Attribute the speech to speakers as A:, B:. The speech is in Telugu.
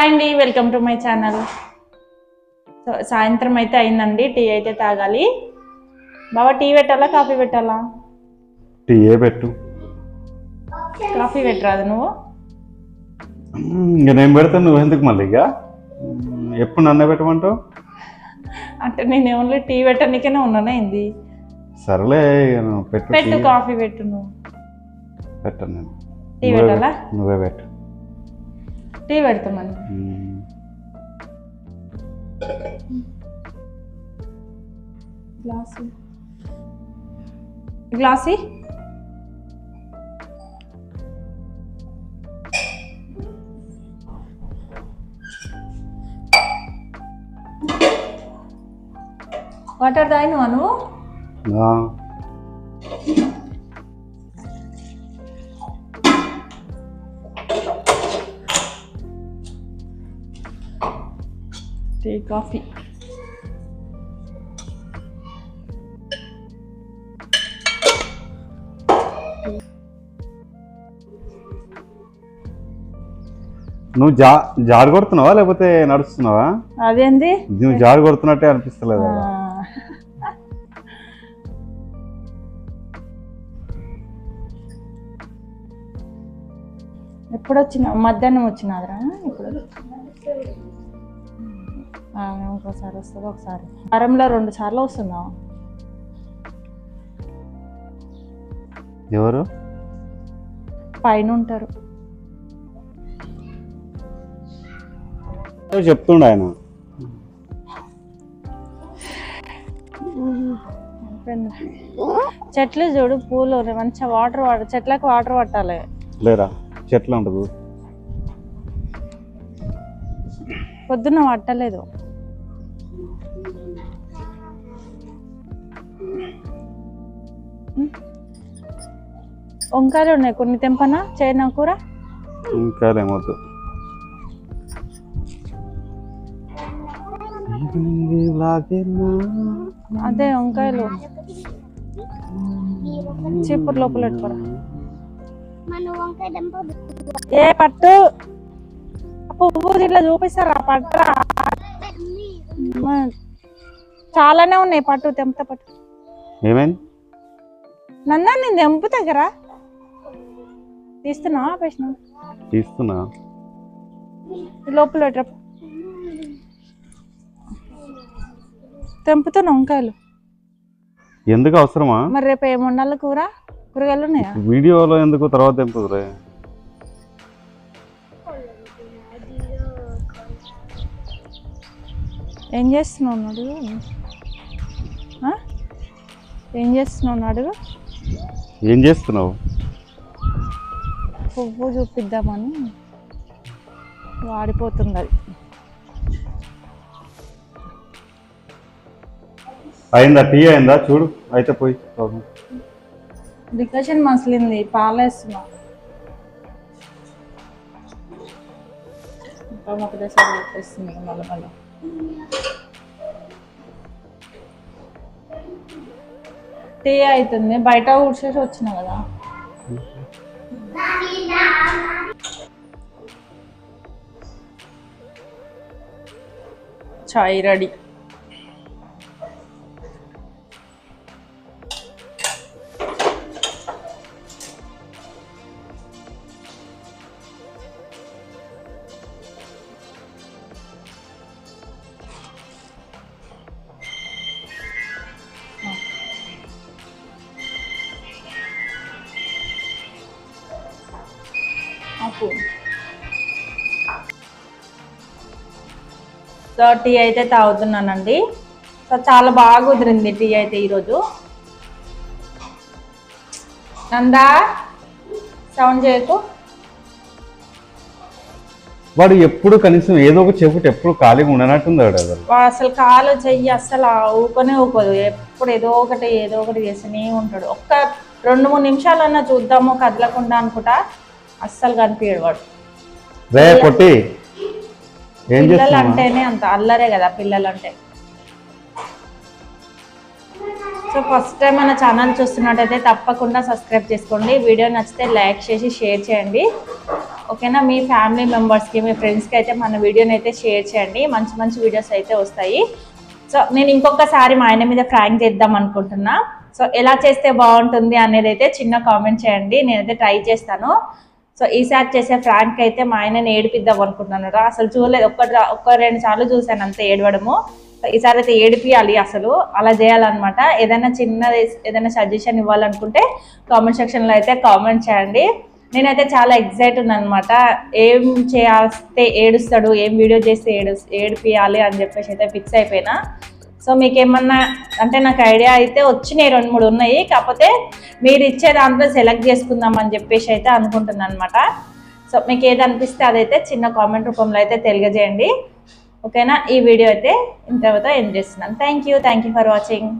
A: హాయ్ అండి welcome to my channel. So సాయంత్రం అయితే అయిందండి టీ అయితే తాగాలి. బాబా టీ పెట్టాలా కాఫీ పెట్టాలా?
B: టీ ఏ పెట్టు.
A: కాఫీ పెట్టరాదు నువ్వు?
B: ఇంకా నేను పెడతాను నువ్వు ఎందుకు మళ్ళీ ఇక? ఎప్పుడు నన్నే పెట్టమంటావు?
A: అంటే నేను ఓన్లీ టీ పెట్టడానికనే ఉన్నానా ఏంది?
B: సరేలే పెట్టు
A: పెట్టు. కాఫీ పెట్టు నువ్వు.
B: పెట్టను నేను.
A: టీ పెట్టాలా?
B: పెట్టు, నువ్వే పెట్టు.
A: టీ పెడతామని గ్లాసు. గ్లాసీ? వాటర్ తాగినవా నువ్వు? Tea coffee.
B: నువ్వు జా జాడు కొడుతున్నావా లేకపోతే నడుస్తున్నావా?
A: అదేంది
B: నువ్వు జాడు కొడుతున్నట్టే అనిపిస్తలేదు?
A: ఎప్పుడు వచ్చిన మధ్యాహ్నం వచ్చినాదిరా? ఇప్పుడు ఇంకోసారి వస్తుంది ఒకసారి. వారంలో రెండు సార్లు వస్తుందా?
B: ఎవరు?
A: పైన ఉంటారు.
B: చెప్తుండు ఆయన?
A: చెట్లు చూడు పూలు. మంచిగా వాటర్ వాడ చెట్లకు వాటర్ పట్టాలి.
B: లేరా? చెట్లు ఉండదు
A: పొద్దున్న పట్టలేదు. వంకాయలు ఉన్నాయి కొన్ని తెంపనా? చైనా కూర? అదే వంకాయలు. చీపురు లోపల పెట్టుకోరా. ఏ పట్టు? పువ్వు ఇట్లా చూపిస్తారా? పట్టరా. చాలానే ఉన్నాయి పట్టు తెంపుతా పట్టు.
B: ఏమైంది?
A: నన్నా నేను తెంపు దగ్గర తీస్తున్నా ఆపేసిన?
B: తీస్తున్నా.
A: లోపల తెంపుతున్నా వంకాయలు.
B: ఎందుకు అవసరమా?
A: మరి రేపు ఏమి వండాలి కూర? కూరగాయలు ఉన్నాయా?
B: వీడియోలో ఎందుకు తర్వాత తెంపుదురే?
A: ఏం చేస్తున్నావు అడుగు? ఏం చేస్తున్నావు అడుగు
B: ఏం చేస్తున్నావు?
A: పువ్వు చూపిద్దామని వాడిపోతుంది అది
B: అయిందా? టీ అయిందా? చూడు అయితే పోయి.
A: డికషన్ మసిలింది పాలేస్తున్నా. ఒకటేసారి మళ్ళీ మళ్ళీ. టీ అవుతుంది బయట ఊడ్చేసి వచ్చిన కదా. చాయ్ రెడీ. అప్పు సో టీ అయితే తాగుతున్నానండి. సో చాలా బాగా కుదిరింది టీ అయితే ఈరోజు. నందా సౌండ్ చేయకు.
B: వాడు ఎప్పుడు కనీసం ఏదో ఒక చెప్పుట ఎప్పుడు ఖాళీగా ఉండనట్టుంది వాడు అసలు.
A: అసలు కాలు చెయ్యి అస్సలు ఆ ఊకనే ఊకోదు. ఎప్పుడు ఏదో ఒకటి ఏదో ఒకటి చేస్తూనే ఉంటాడు. ఒక్క రెండు మూడు నిమిషాలన్నా చూద్దాము కదలకుండా అనుకుంటా. అస్సలు కనిపించడు వాడు.
B: రే కొట్టి ఏం
A: పిల్లలు అంటేనే అంత అల్లరే కదా పిల్లలు అంటే సో ఫస్ట్ టైం మన ఛానల్ చూస్తున్నట్టయితే తప్పకుండా సబ్స్క్రైబ్ చేసుకోండి. వీడియో నచ్చితే లైక్ చేసి షేర్ చేయండి. ఓకేనా? మీ ఫ్యామిలీ మెంబర్స్కి మీ ఫ్రెండ్స్కి అయితే మన వీడియోని అయితే షేర్ చేయండి. మంచి మంచి వీడియోస్ అయితే వస్తాయి. సో నేను ఇంకొకసారి మా ఆయన మీద ఫ్రాంక్ చేద్దాం అనుకుంటున్నా. సో ఎలా చేస్తే బాగుంటుంది అనేది అయితే చిన్న కామెంట్ చేయండి. నేనైతే ట్రై చేస్తాను. సో ఈసారి చేసే ఫ్రాంక్ అయితే మా ఆయనని ఏడిపిద్దాం అనుకుంటున్నాను అసలు చూడలేదు. ఒక్క ఒక్క రెండు సార్లు చూశాను అంతే ఏడవడము. ఈసారి అయితే ఏడిపియాలి అసలు. అలా చేయాలన్నమాట. ఏదైనా చిన్నది ఏదైనా సజెషన్ ఇవ్వాలనుకుంటే కామెంట్ సెక్షన్లో అయితే కామెంట్ చేయండి. నేనైతే చాలా ఎగ్జైట్ ఉన్నాను అనమాట ఏం చేస్తే ఏడుస్తాడు? ఏం వీడియో చేస్తే ఏడు ఏడిపియాలి అని చెప్పేసి అయితే ఫిక్స్ అయిపోయినా. సో మీకు ఏమన్నా అంటే నాకు ఐడియా అయితే వచ్చినాయి రెండు మూడు ఉన్నాయి. కాకపోతే మీరు ఇచ్చే దాంట్లో సెలెక్ట్ చేసుకుందాం అని చెప్పేసి అయితే అనుకుంటున్నాను అనమాట సో మీకు ఏది అనిపిస్తే అదైతే చిన్న కామెంట్ రూపంలో అయితే తెలియజేయండి. ఓకేనా? ఈ వీడియో అయితే ఇంతవరకు ఎండ్ చేస్తున్నాను. Thank you thank you for watching